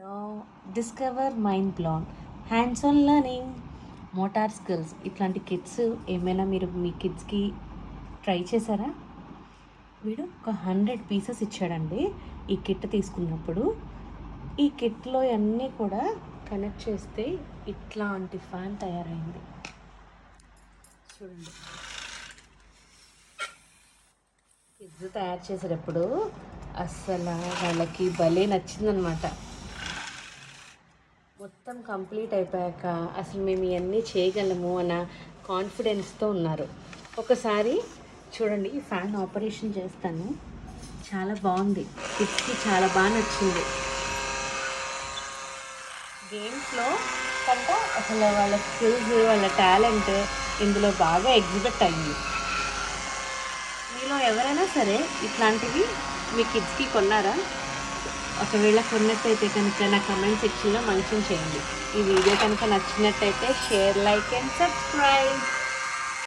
Hello discover mind blog hands on learning motor skills ఇట్లాంటి kits ఏమైనా మీరు మీ కిడ్స్కి ట్రై చేశారా? వీడు ఒక హండ్రెడ్ పీసెస్ ఇచ్చాడండి. ఈ కిట్ తీసుకున్నప్పుడు ఈ కిట్లో అన్నీ కూడా కనెక్ట్ చేస్తే ఇట్లాంటి ఫ్యాన్ తయారైంది. చూడండి. కిడ్స్ తయారు చేసేటప్పుడు అస్సలు వాళ్ళకి భలే నచ్చిందనమాట మొత్తం కంప్లీట్ అయిపోయాక అసలు మేము ఇవన్నీ చేయగలము అన్న కాన్ఫిడెన్స్తో ఉన్నారు. ఒకసారి చూడండి ఈ ఫ్యాన్ ఆపరేషన్ చేస్తాను. చాలా బాగుంది. కిడ్స్కి చాలా బాగా నచ్చింది. గేమ్స్లో కంట అసలు వాళ్ళ స్కిల్స్ వాళ్ళ టాలెంట్ ఇందులో బాగా ఎగ్జిబిట్ అయింది. మీలో ఎవరైనా సరే ఇట్లాంటివి మీ కిడ్స్కి కొన్నారా? ఒకవేళ కొన్నట్టయితే కనుక నా కమెంట్ సెక్షన్లో మెన్షన్ చేయండి. ఈ వీడియో కనుక నచ్చినట్టయితే షేర్ లైక్ అండ్ సబ్స్క్రైబ్